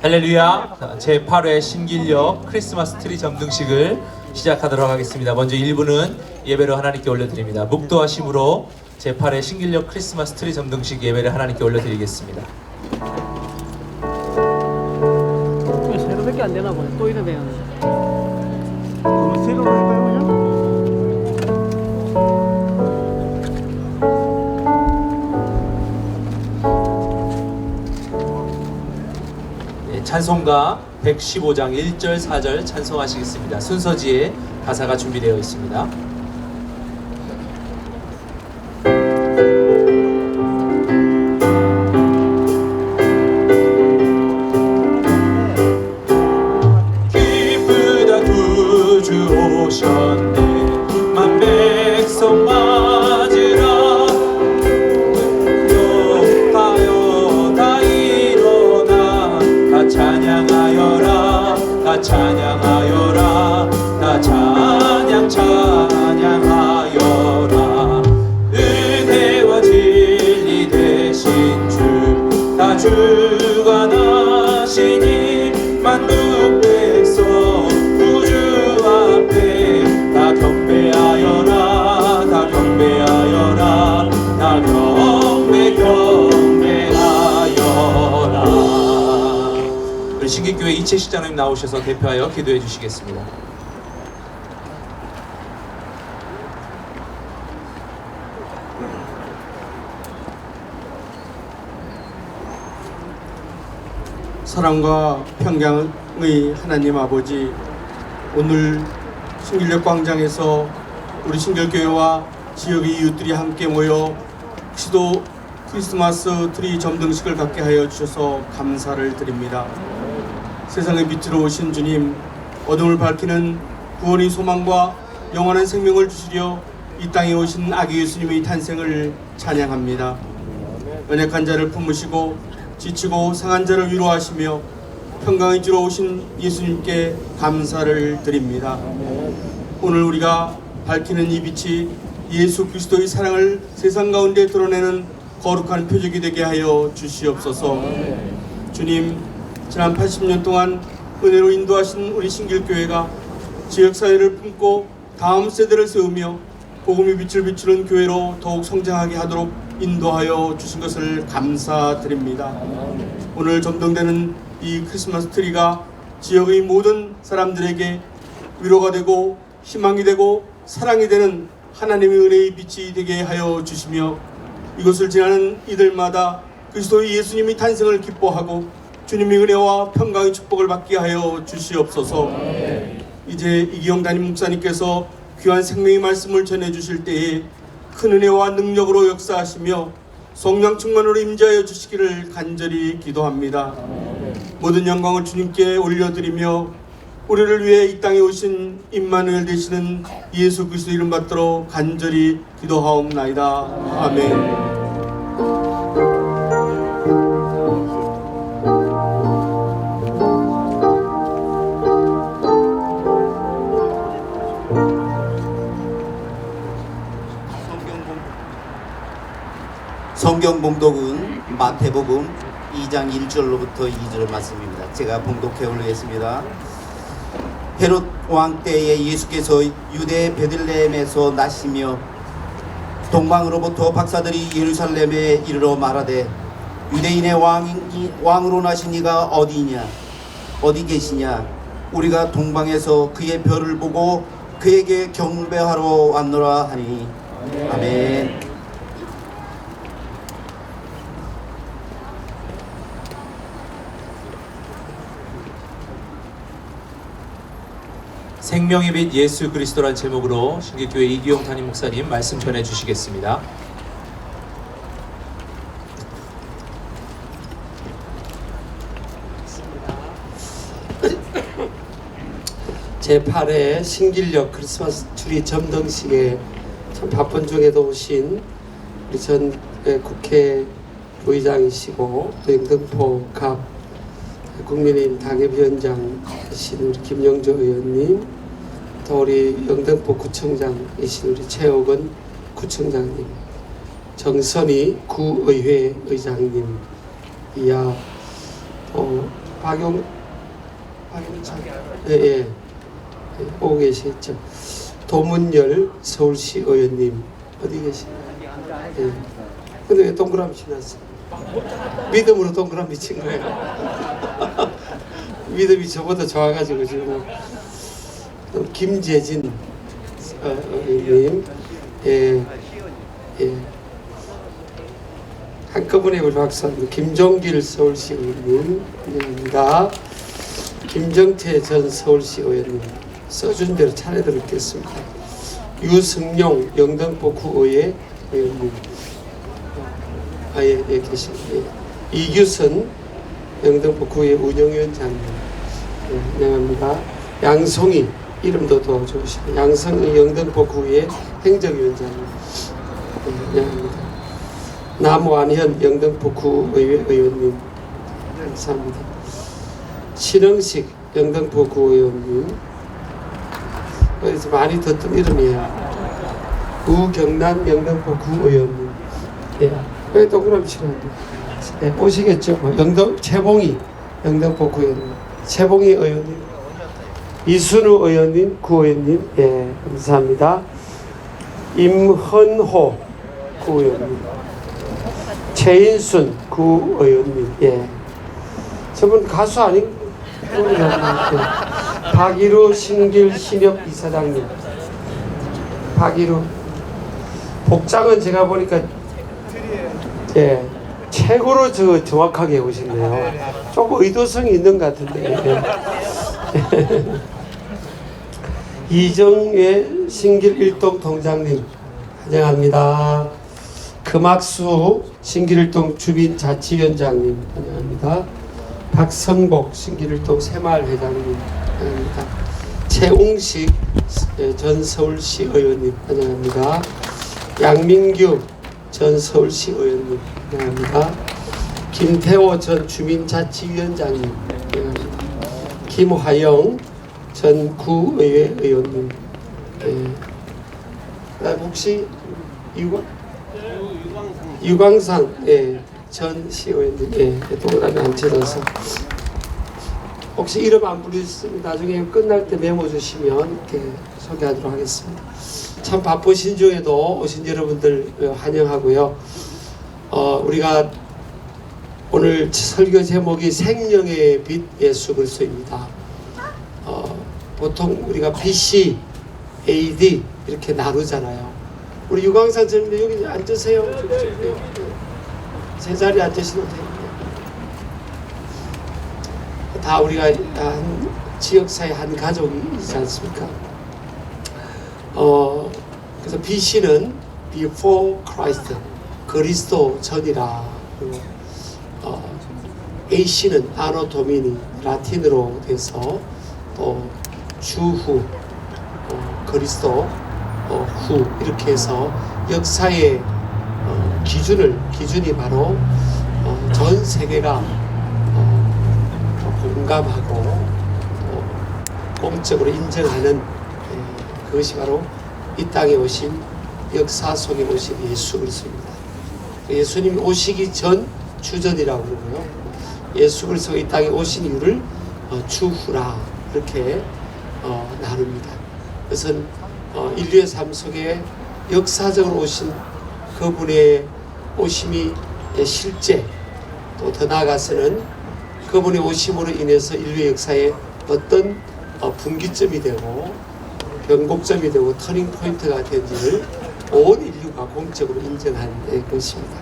할렐루야 제8회 신길역 크리스마스 트리 점등식을 시작하도록 하겠습니다. 먼저 1부는 예배를 하나님께 올려드립니다. 묵도하심으로 제8회 신길역 크리스마스 트리 점등식 예배를 하나님께 올려드리겠습니다. 새로밖에 안 되나 보네. 또. 어, 새로 할까요 그냥? 찬송가 115장 1절 4절 찬송하시겠습니다. 순서지에 가사가 준비되어 있습니다. 교회 이채식 장로님 나오셔서 대표하여 기도해 주시겠습니다. 사랑과 평강의 하나님 아버지 오늘 신길역 광장에서 우리 신결교회와 지역의 이웃들이 함께 모여 시도 크리스마스 트리 점등식을 갖게 하여 주셔서 감사를 드립니다. 세상의 빛으로 오신 주님 어둠을 밝히는 구원의 소망과 영원한 생명을 주시려 이 땅에 오신 아기 예수님의 탄생을 찬양합니다. 연약한 자를 품으시고 지치고 상한 자를 위로하시며 평강의 주로 오신 예수님께 감사를 드립니다. 오늘 우리가 밝히는 이 빛이 예수 그리스도의 사랑을 세상 가운데 드러내는 거룩한 표적이 되게 하여 주시옵소서. 주님, 지난 80년 동안 은혜로 인도하신 우리 신길교회가 지역사회를 품고 다음 세대를 세우며 복음의 빛을 비추는 교회로 더욱 성장하게 하도록 인도하여 주신 것을 감사드립니다. 오늘 점등되는 이 크리스마스 트리가 지역의 모든 사람들에게 위로가 되고 희망이 되고 사랑이 되는 하나님의 은혜의 빛이 되게 하여 주시며 이것을 지나는 이들마다 그리스도의 예수님이 탄생을 기뻐하고 주님의 은혜와 평강의 축복을 받게 하여 주시옵소서. 이제 이기영 담임 목사님께서 귀한 생명의 말씀을 전해 주실 때에 큰 은혜와 능력으로 역사하시며 성령 충만으로 임재하여 주시기를 간절히 기도합니다. 모든 영광을 주님께 올려드리며 우리를 위해 이 땅에 오신 임마누엘 되시는 예수 그리스도 이름 받들어 간절히 기도하옵나이다. 아멘. 성경 봉독은 마태복음 2장 1절로부터 2절 말씀입니다. 제가 봉독해 올리겠습니다. 헤롯 왕 때에 예수께서 유대 베들레헴에서 나시며 동방으로부터 박사들이 예루살렘에 이르러 말하되 유대인의 왕이 왕으로 나신 이가 어디냐 어디 계시냐 우리가 동방에서 그의 별을 보고 그에게 경배하러 왔노라 하니 아멘. 생명의 빛 예수 그리스도란 제목으로 신기교회 이기용 담임 목사님 말씀 전해 주시겠습니다. 제8회 신길역 크리스마스 트리 점등식에 참 바쁜 중에도 오신 우리 전 예, 국회 부의장이시고 또 영등포 갑 국민의힘 당협위원장이신 우리 김영조 의원님 또 우리 영등포 구청장이신 우리 최옥은 구청장님 정선희 구의회 의장님 이야 또 박용 박용찬 예, 예. 예, 오고 계시겠죠. 도문열 서울시 의원님 어디 계시나요? 예. 근데 왜 동그라미 치놨어요? 믿음으로 동그라미 친 거예요. 믿음이 저보다 좋아가지고 지금 또 김재진 어, 의원님 예, 예. 한꺼번에 우리 박사님 김종길 서울시 의원님 환영합니다. 김정태 전 서울시 의원님 써준 대로 차례 드리겠습니다. 유승용 영등포 구의회 의원님 아예 예, 계십니다. 예. 이규선 영등포 구의회 운영위원장님 예, 환영합니다. 양송이 이름도 더 좋으시고 양성이 영등포 구의회 행정위원장님 예, 환영합니다. 남완현 영등포 구의회 의원님 감사합니다. 신흥식 영등포 구의원님 어디서 많이 듣던 이름이에요. 우경남 영등포 구의원님 예, 왜 동그라미 치는데 예, 오시겠죠? 뭐 영등 최봉희 영등포 구의원님 최봉희 의원님 이순우 의원님 구의원님 예 감사합니다. 임헌호 구의원님 최인순 구의원님 예 저분 가수 아닌 예. 박이루 신길 신협 이사장님 박이루 복장은 제가 보니까 예 최고로 저 정확하게 오시네요 조금 의도성이 있는 것 같은데 예. 이정회 신길 일동 동장님 환영합니다. 금학수 신길 일동 주민자치위원장님 환영합니다. 박성복 신길 일동 새마을 회장님 환영합니다. 최웅식 예, 전 서울시 의원님 환영합니다. 양민규 전 서울시 의원님 환영합니다. 김태호 전 주민자치위원장님 환영합니다. 김화영 전 구의회 의원님 예. 그다음 혹시 유광 유광상 예, 전 시의원님 예, 동그라미 안 쳐져서 혹시 이름 안 부르셨으면 나중에 끝날 때 메모 주시면 이렇게 소개하도록 하겠습니다. 참 바쁘신 중에도 오신 여러분들 어, 환영하고요. 어, 우리가 오늘 설교 제목이 생명의 빛 예수 그리스도입니다. 어, 보통 우리가 BC, AD 이렇게 나누잖아요. 우리 선생님 여기 앉으세요. 저기, 저기. 제 자리에 앉으시면 돼요. 다 우리가 한 지역사회 한 가족이지 않습니까? 어, 그래서 BC는 Before Christ, 그리스도 전이라. 어, AC는 아노 도미니 라틴으로 돼서 또 주후 어, 그리스도 어, 후 이렇게 해서 역사의 어, 기준을 기준이 바로 어, 전 세계가 어, 공감하고 또 공적으로 인정하는 예, 그것이 바로 이 땅에 오신 역사 속에 오신 예수 그리스도입니다. 예수님이 오시기 전 주전이라고 그러고요. 예수 그리스도가 이 땅에 오신 이유를 어, 주후라 이렇게 어, 나눕니다. 그것은 어, 인류의 삶 속에 역사적으로 오신 그분의 오심이 실제 또 더 나아가서는 그분의 오심으로 인해서 인류 역사에 어떤 어, 분기점이 되고 변곡점이 되고 터닝 포인트가 된지를 온 인류가 공적으로 인정한 예, 것입니다.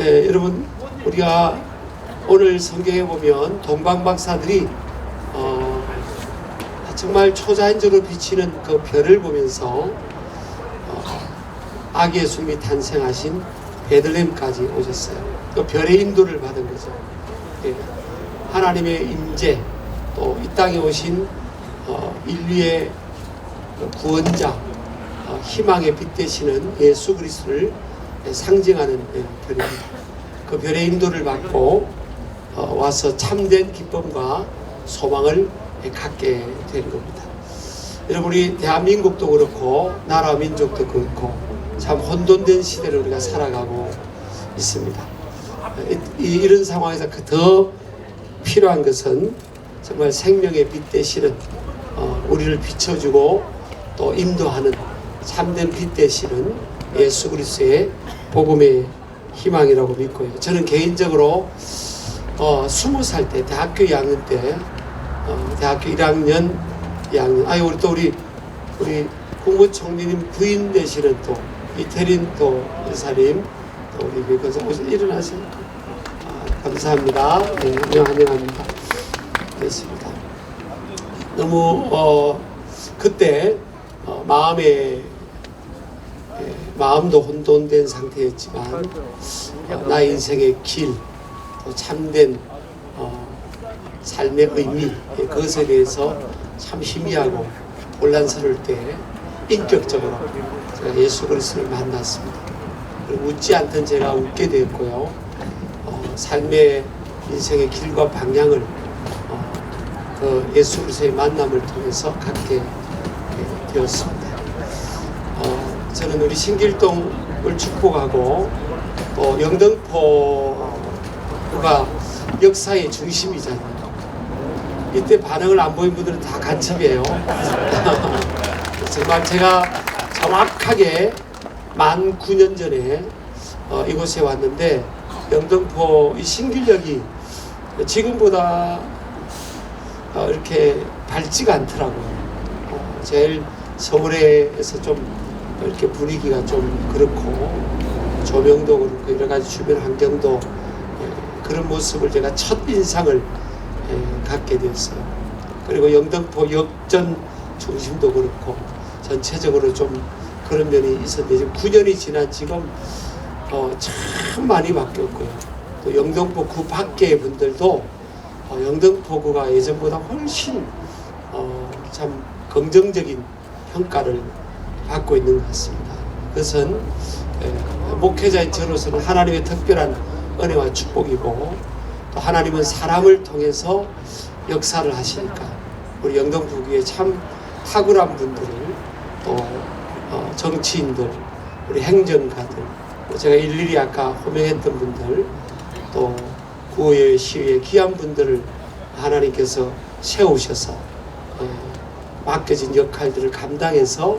예, 여러분 우리가 오늘 성경에 보면 동방 박사들이 어, 정말 초자연적으로 비치는 그 별을 보면서 어, 아기 예수님이 탄생하신 베들렘까지 오셨어요. 그 별의 인도를 받은 거죠. 예, 하나님의 임재 또 이 땅에 오신 어, 인류의 그 구원자 어, 희망의 빛 되시는 예수 그리스도를 상징하는 예, 별입니다. 그 별의 인도를 받고 어, 와서 참된 기쁨과 소망을 갖게 된 겁니다. 여러분 우리 대한민국도 그렇고 나라 민족도 그렇고 참 혼돈된 시대를 우리가 살아가고 있습니다. 이, 이- 이런 상황에서 그더 필요한 것은 정말 생명의 빛 되시는 어, 우리를 비춰주고 또 인도하는 참된 빛 되시는 예수 그리스도의 복음의 희망이라고 믿고요. 저는 개인적으로 어, 20살 때 대학교 2학년 때 어, 대학교 1학년 2학년 아유 우리 또 우리 우리 국무총리님 부인 되시는 또 이태린 또 여사님 또 우리 미국에서 오셔 일어나세요. 아, 감사합니다. 네, 환영합니다. 됐습니다. 너무 어 그때 어, 마음에 예, 마음도 혼돈된 상태였지만 어, 나 인생의 길, 또 참된 어, 삶의 의미 예, 그것에 대해서 참 희미하고 혼란스러울 때 인격적으로 제가 예수 그리스도를 만났습니다. 웃지 않던 제가 웃게 되었고요. 어, 삶의 인생의 길과 방향을 어, 그 예수 그리스도의 만남을 통해서 갖게 예, 되었습니다. 어, 저는 우리 신길동을 축복하고 또 영등포가 역사의 중심이잖아요. 이때 반응을 안 보인 분들은 다 간첩이에요. 정말 제가 정확하게 만 9년 전에 어, 이곳에 왔는데 영등포 이 신길역이 지금보다 어, 이렇게 밝지가 않더라고요. 어, 제일 서울에서 좀 이렇게 분위기가 좀 그렇고 조명도 그렇고 여러 가지 주변 환경도 예, 그런 모습을 제가 첫 인상을 예, 갖게 되었어요. 그리고 영등포 역전 중심도 그렇고 전체적으로 좀 그런 면이 있었는데 지금 9년이 지난 지금 어, 참 많이 바뀌었고요. 또 영등포 구 밖의 분들도 어, 영등포구가 예전보다 훨씬 어, 참 긍정적인 평가를 받고 있는 것 같습니다. 그것은 에, 목회자인 저로서는 하나님의 특별한 은혜와 축복이고 또 하나님은 사람을 통해서 역사를 하시니까 우리 영등포구에 참 탁월한 분들을 또 어, 정치인들 우리 행정가들 또 제가 일일이 아까 호명했던 분들 또 구호의 시위에 귀한 분들을 하나님께서 세우셔서 어, 맡겨진 역할들을 감당해서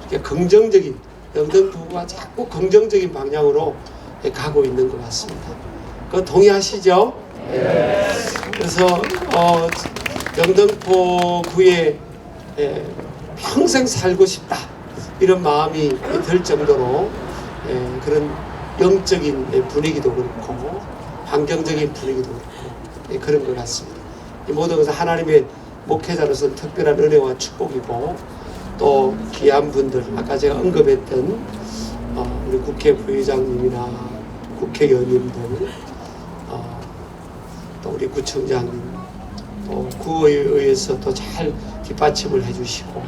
이렇게 긍정적인 영등포구가 자꾸 긍정적인 방향으로 가고 있는 것 같습니다. 그 동의하시죠? 그래서 어, 영등포구에 예, 평생 살고 싶다 이런 마음이 들 정도로 예, 그런 영적인 예, 분위기도 그렇고 환경적인 분위기도 그렇고 예, 그런 것 같습니다. 이 모든 것은 하나님의 목회자로서 특별한 은혜와 축복이고 또 귀한 분들 아까 제가 언급했던 어, 우리 국회 부의장님이나 국회의원님들 우리 구청장님 또 구호에 의해서 또 잘 뒷받침을 해주시고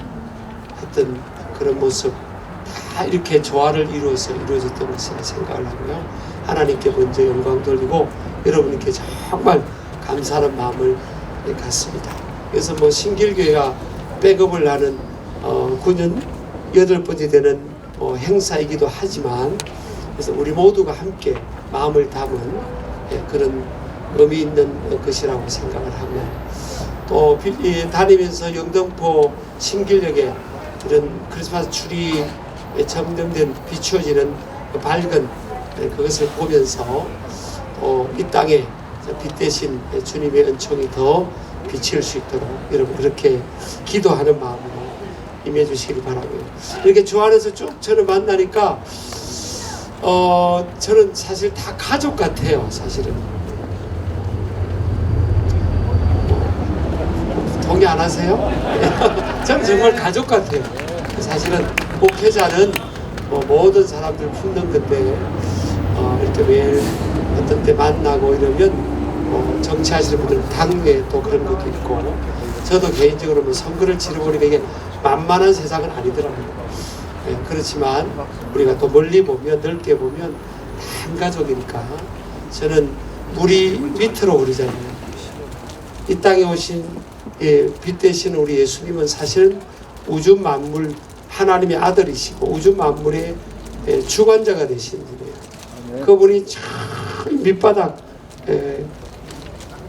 했던 그런 모습 다 이렇게 조화를 이루어서 이루어졌던 것이라 생각을 하고요. 하나님께 먼저 영광 돌리고 여러분께 정말 감사하는 마음을 갖습니다. 그래서 뭐 신길교회가 백업을 하는 어, 9년 여덟 번째 되는 어, 행사이기도 하지만 그래서 우리 모두가 함께 마음을 담은 예, 그런 의미 있는 것이라고 생각을 하고 또 다니면서 영등포 신길역에 이런 크리스마스 추리에 점등된 비추어지는 그 밝은 예, 그것을 보면서 또이 땅에 빛 대신 주님의 은총이 더 비칠 수 있도록 여러분 그렇게 기도하는 마음으로 임해 주시기 바라고요. 이렇게 주 안에서 쭉 저를 만나니까 어 저는 사실 다 가족 같아요. 사실은 동의 안 하세요? 저는 정말 가족 같아요. 사실은 목회자는 뭐 모든 사람들 품는 건데 어, 이렇게 매일 어떤 때 만나고 이러면 뭐 정치하시는 분들 당내 또 그런 것도 있고 저도 개인적으로 뭐 선거를 치러보니까 이게 만만한 세상은 아니더라고요. 예, 그렇지만 우리가 또 멀리 보면 넓게 보면 다한 가족이니까 저는 물이 밑으로 흐르잖아요. 이 땅에 오신 예, 빛 되신 우리 예수님은 사실은 우주 만물 하나님의 아들이시고 우주 만물의 예, 주관자가 되신 분이에요. 그분이 참 밑바닥 예,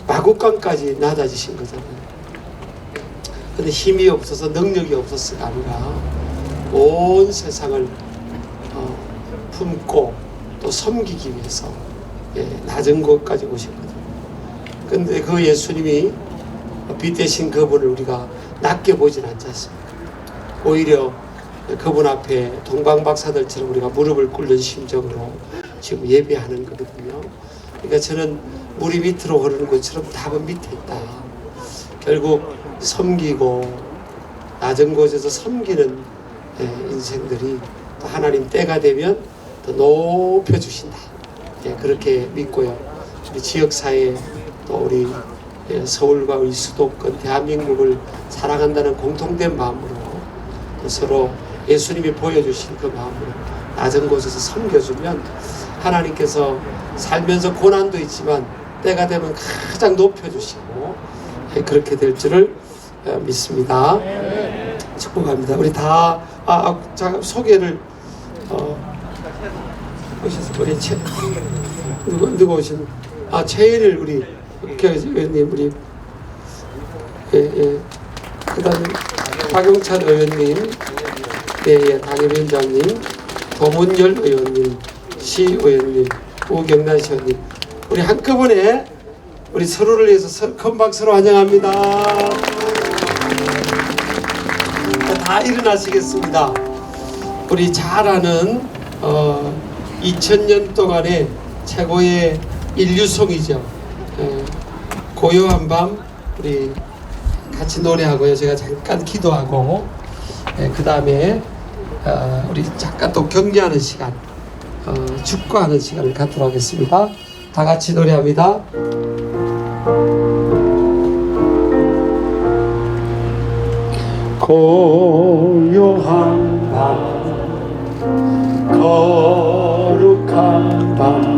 마구간까지 낮아지신 거잖아요. 근데 힘이 없어서 능력이 없었을 아니라 온 세상을 어, 품고 또 섬기기 위해서 예, 낮은 곳까지 오셨거든요. 근데 그 예수님이 빛 대신 그분을 우리가 낮게 보진 않지 않습니까? 오히려 그분 앞에 동방박사들처럼 우리가 무릎을 꿇는 심정으로 지금 예배하는 거거든요. 그러니까 저는 물이 밑으로 흐르는 것처럼 답은 밑에 있다. 결국 섬기고 낮은 곳에서 섬기는 예, 인생들이 또 하나님 때가 되면 더 높여주신다. 예, 그렇게 믿고요. 우리 지역사회 또 우리 예, 서울과 우리 수도권 대한민국을 사랑한다는 공통된 마음으로 또 서로 예수님이 보여주신 그 마음으로 낮은 곳에서 섬겨주면 하나님께서 살면서 고난도 있지만 때가 되면 가장 높여주시고 예, 그렇게 될 줄을 어, 믿습니다. 축복합니다. 우리 다 아, 아, 소개를 어, 오셔서 우리 최 누구 누구 오신 아 최일을 우리 교회님 우리 예 예 그다음에 박용찬 의원님 예 예 당협위원장님 도문열 의원님 시 의원님 우경란 시원님 우리 한꺼번에 우리 서로를 위해서 서- 큰 박수로 환영합니다. 다 일어나시겠습니다. 우리 잘 아는 어, 2000년 동안의 최고의 인류송이죠. 에, 고요한 밤 우리 같이 노래하고요. 제가 잠깐 기도하고 그 다음에 어, 우리 잠깐 또 경기하는 시간 어, 축구하는 시간을 갖도록 하겠습니다. 다 같이 노래합니다. 고요한 밤 거룩한 밤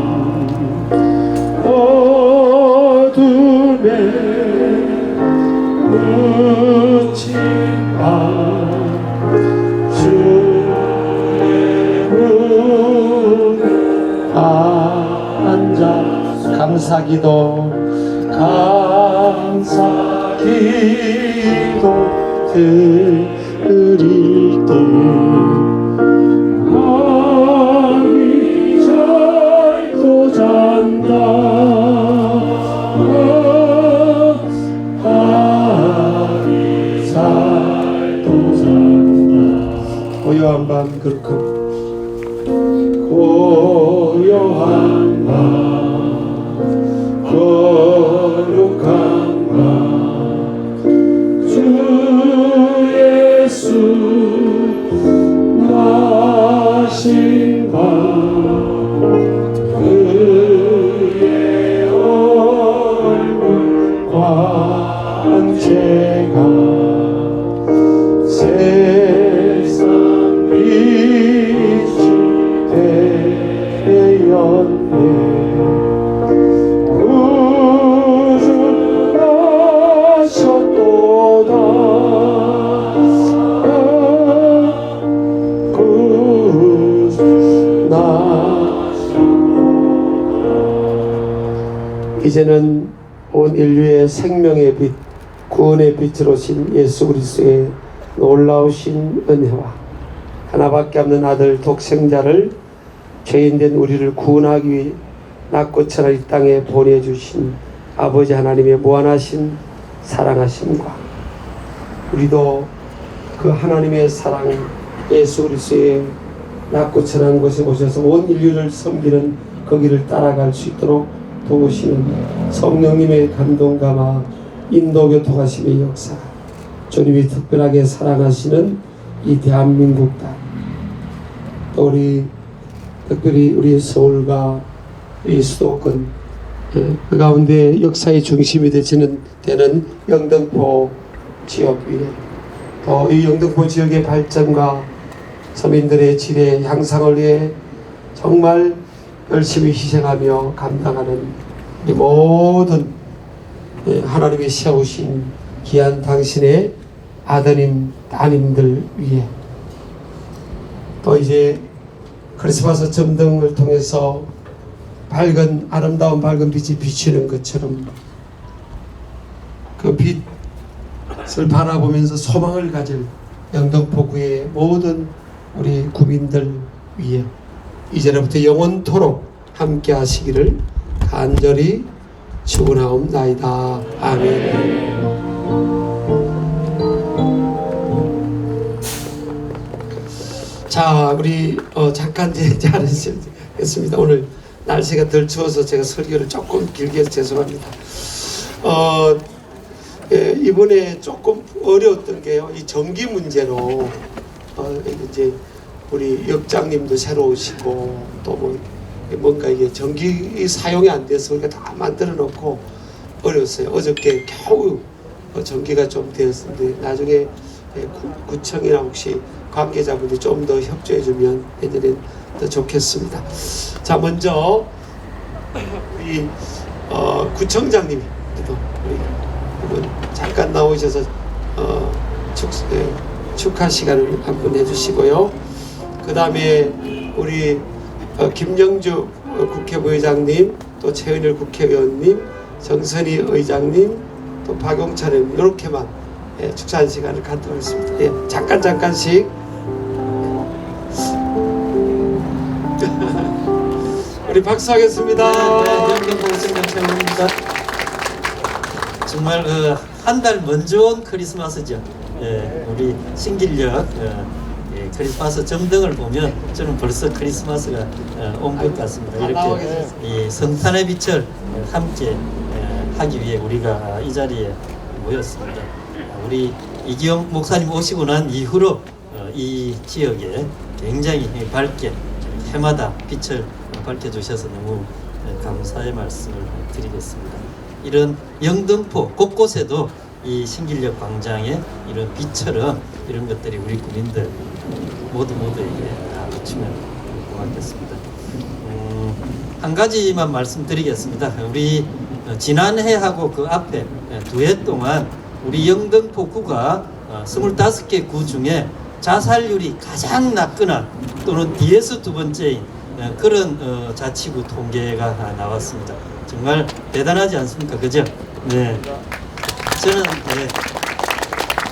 감사기도 감사기도 드릴 때 아기 잘도 잔다. 아기 잘도 잔다. 고요한 밤 그렇고 이제는 온 인류의 생명의 빛 구원의 빛으로 신 예수 그리스도의 놀라우신 은혜와 하나밖에 없는 아들 독생자를 죄인된 우리를 구원하기 위해 천한 이 땅에 보내주신 아버지 하나님의 무한하신 사랑하심과 우리도 그 하나님의 사랑 예수 그리스도의 낮고 천한 곳에 오셔서 온 인류를 섬기는 그 길을 따라갈 수 있도록 도우시는 성령님의 감동 감화 인도 교통하심의 역사 주님이 특별하게 사랑하시는 이 대한민국 땅또 우리 특별히 우리 서울과 이 수도권 예, 그 가운데 역사의 중심이 되시는 되는 영등포 지역 위에 또 이 영등포 지역의 발전과 서민들의 질의 향상을 위해 정말 열심히 희생하며 감당하는 이 모든 예, 하나님이 세우신 귀한 당신의 아드님 따님들 위해 또 이제 크리스마스 점등을 통해서 밝은 아름다운 밝은 빛이 비치는 것처럼 그 빛을 바라보면서 소망을 가질 영등포구의 모든 우리 구민들 위해 이제로부터 영원토록 함께 하시기를 간절히 축원하옵나이다. 아멘. 자, 우리 어, 잠깐 잘했습니다. 오늘 날씨가 덜 추워서 제가 설교를 조금 길게 해서 죄송합니다. 어, 예, 이번에 조금 어려웠던 게요. 이 전기 문제로 어, 이제 우리 역장님도 새로 오시고 또 뭐 뭔가 이게 전기 사용이 안 돼서 우리가 다 만들어 놓고 어려웠어요. 어저께 겨우 어, 전기가 좀 되었는데 나중에 예, 구, 구청이나 혹시 관계자분들이 좀 더 협조해 주면 내년엔 더 좋겠습니다. 자 먼저 우리 어, 구청장님이 또 우리 한번 잠깐 나오셔서 어, 축, 예, 축하 시간을 한번 해주시고요. 그 다음에 우리 어, 김영주 어, 국회부의장님, 또 최은일 국회의원님, 정선희 의장님, 또 의원 이렇게만 예, 축사하는 시간을 갖도록 하겠습니다. 예, 잠깐 잠깐씩 우리 박수하겠습니다. 최원입니다. 정말 그, 한 달 먼저 온 크리스마스죠. 예, 우리 신길역 어, 예, 크리스마스 점등을 보면 저는 벌써 크리스마스가 어, 온것 같습니다. 이렇게. 이 성탄의 빛을 함께 예, 하기 위해 우리가 이 자리에 모였습니다. 우리 이기영 목사님 오시고 난 이후로 어, 이 지역에 굉장히 밝게 해마다 빛을 밝혀주셔서 너무 감사의 말씀을 드리겠습니다. 이런 영등포 곳곳에도 이 신길역 광장에 이런 빛처럼 이런 것들이 우리 국민들 모두 모두에게 다 비추면 고맙겠습니다. 음, 한 가지만 말씀드리겠습니다. 우리 어, 지난해하고 그 앞에 두 해 동안 우리 영등포구가 어, 25개 구 중에 자살률이 가장 낮거나 또는 뒤에서 두 번째인 어, 그런 어, 자치구 통계가 나왔습니다. 정말 대단하지 않습니까? 그죠? 네. 저는 네,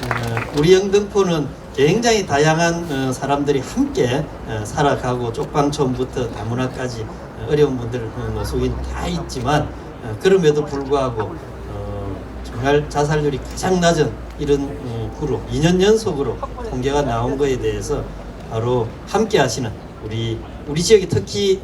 어, 우리 영등포는 굉장히 다양한 어, 사람들이 함께 어, 살아가고 쪽방촌부터 다문화까지 어, 어려운 분들 어, 노숙인 다 있지만 어, 그럼에도 불구하고 어, 정말 자살률이 가장 낮은 이런 어, 구로 2년 연속으로 통계가 나온 거에 대해서 바로 함께 하시는 우리 우리 지역이 특히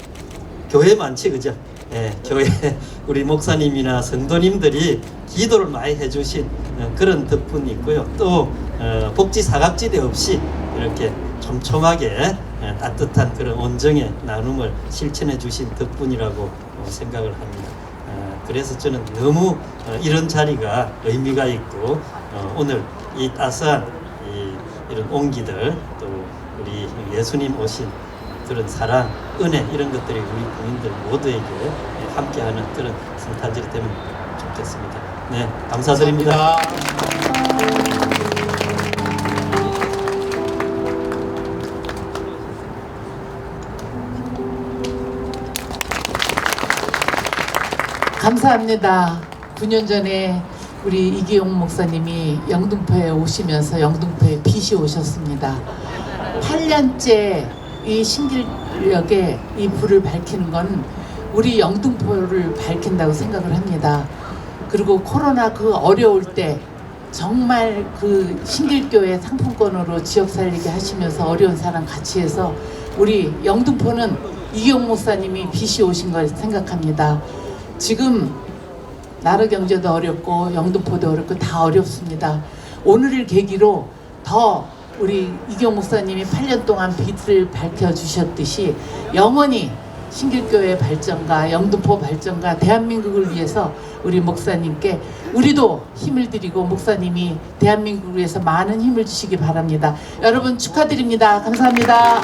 교회 많지 그죠? 예, 교회 우리 목사님이나 성도님들이 기도를 많이 해주신 어, 그런 덕분이 있고요. 또 어, 복지 사각지대 없이 이렇게 촘촘하게 어, 따뜻한 그런 온정의 나눔을 실천해 주신 덕분이라고 어, 생각을 합니다. 어, 그래서 저는 너무 어, 이런 자리가 의미가 있고 어, 오늘 이 따스한 이, 이런 온기들 또 우리 예수님 오신 그런 사랑, 은혜 이런 것들이 우리 국민들 모두에게 함께하는 그런 성탄절이 되면 좋겠습니다. 네, 감사드립니다. 감사합니다. 9년 전에 우리 이기용 목사님이 영등포에 오시면서 영등포에 빛이 오셨습니다. 8년째 이 신길 역에 이 불을 밝히는 건 우리 영등포를 밝힌다고 생각을 합니다. 그리고 코로나 그 어려울 때 정말 그 신길교회 상품권으로 지역 살리게 하시면서 어려운 사람 같이 해서 우리 영등포는 이기용 목사님이 빛이 오신 걸 생각합니다. 지금 나라 경제도 어렵고 영등포도 어렵고 다 어렵습니다. 오늘을 계기로 더 우리 이경 목사님이 8년 동안 빛을 밝혀 주셨듯이 영원히 신길교회 발전과 영등포 발전과 대한민국을 위해서 우리 목사님께 우리도 힘을 드리고 목사님이 대한민국을 위해서 많은 힘을 주시기 바랍니다. 여러분 축하드립니다. 감사합니다.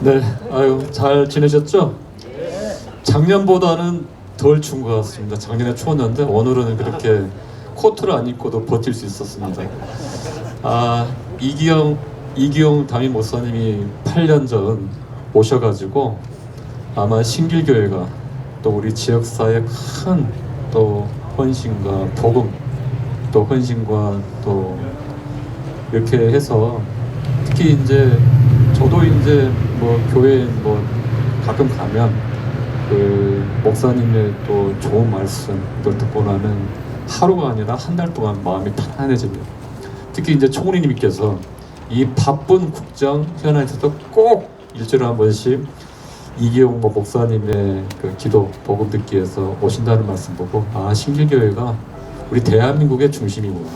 네, 아유 잘 지내셨죠? 작년보다는 덜 추운 것 같습니다. 작년에 추웠는데 오늘은 그렇게 코트를 안 입고도 버틸 수 있었습니다. 아 이기영 이기영 담임 목사님이 8년 전 오셔가지고 아마 신길교회가 또 우리 지역사회 큰 또 헌신과 복음 또 헌신과 또 이렇게 해서 특히 이제 저도 이제 뭐 교회 뭐 가끔 가면 그 목사님의 또 좋은 말씀들 듣고 나는 하루가 아니라 한 달 동안 마음이 편안해집니다. 특히 이제 총리님께서 이 바쁜 국정 현안에서도 꼭 일주일에 한 번씩 이기용 뭐 목사님의 그 기도 복음 듣기 위해서 오신다는 말씀 보고 아 신길교회가 우리 대한민국의 중심이구나.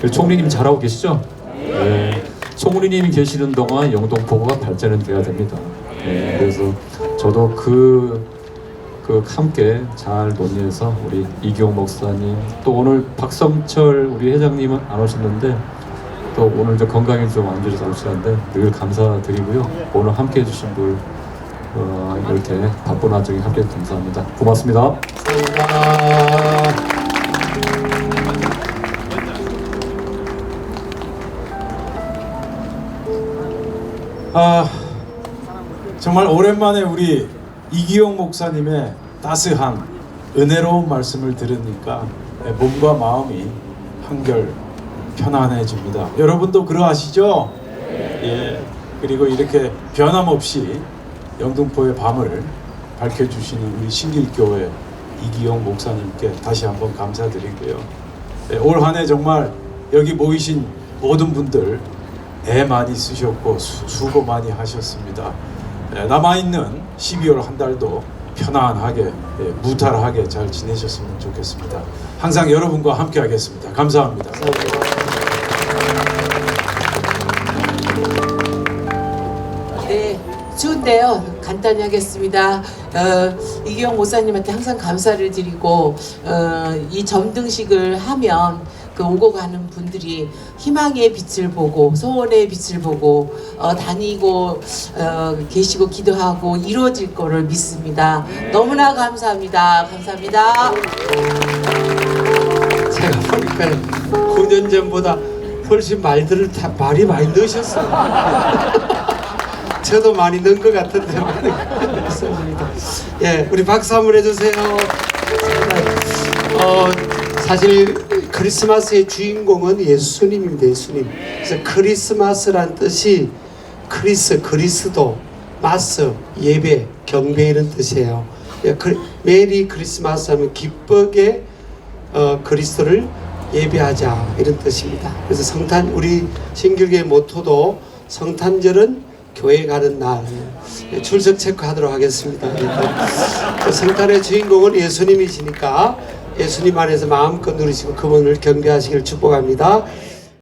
그 총리님 잘하고 계시죠? 네. 총리님이 계시는 동안 영동포구가 발전은 돼야 됩니다. 네. 그래서 저도 그, 그 함께 잘 논의해서 우리 이기용 목사님 또 오늘 박성철 우리 회장님은 안 오셨는데 또 오늘 저 건강이 좀 안 좋아서 오시는데 늘 감사드리고요. 오늘 함께 해주신 분 어, 이렇게 바쁜 와중에 함께 감사합니다. 고맙습니다. 아 정말 오랜만에 우리 이기용 목사님의 따스한 은혜로운 말씀을 들으니까 몸과 마음이 한결 편안해집니다. 여러분도 그러하시죠? 예. 그리고 이렇게 변함없이 영등포의 밤을 밝혀주시는 우리 신길교회 이기용 목사님께 다시 한번 감사드리고요. 예, 올 한 해 정말 여기 모이신 모든 분들 애 많이 쓰셨고 수, 수고 많이 하셨습니다. 예, 남아있는 12월 한 달도 편안하게 예, 무탈하게 잘 지내셨으면 좋겠습니다. 항상 여러분과 함께 하겠습니다. 감사합니다. 네, 추운데요. 간단히 하겠습니다. 어, 이기영 목사님한테 항상 감사를 드리고 어, 이 점등식을 하면 그 오고 가는 분들이 희망의 빛을 보고 소원의 빛을 보고 어, 다니고 어, 계시고 기도하고 이루어질 거를 믿습니다. 너무나 감사합니다. 감사합니다. 제가 보니까 9년 전보다 훨씬 말들을 다 말이 많이 넣으셨어요. 저도 많이 넣은 것 같은데 넣었습니다. 예, 우리 박수 한번 해주세요. 어, 사실 크리스마스의 주인공은 예수님입니다. 예수님. 그래서 크리스마스란 뜻이 크리스, 그리스도, 마스, 예배, 경배 이런 뜻이에요. 예, 크- 메리 크리스마스 하면 기쁘게 어, 그리스도를 예배하자 이런 뜻입니다. 그래서 성탄 우리 신길교의 모토도 성탄절은 교회 가는 날 예, 출석 체크하도록 하겠습니다. 그 성탄의 주인공은 예수님이시니까 예수님 안에서 마음껏 누리시고 그분을 경배하시길 축복합니다.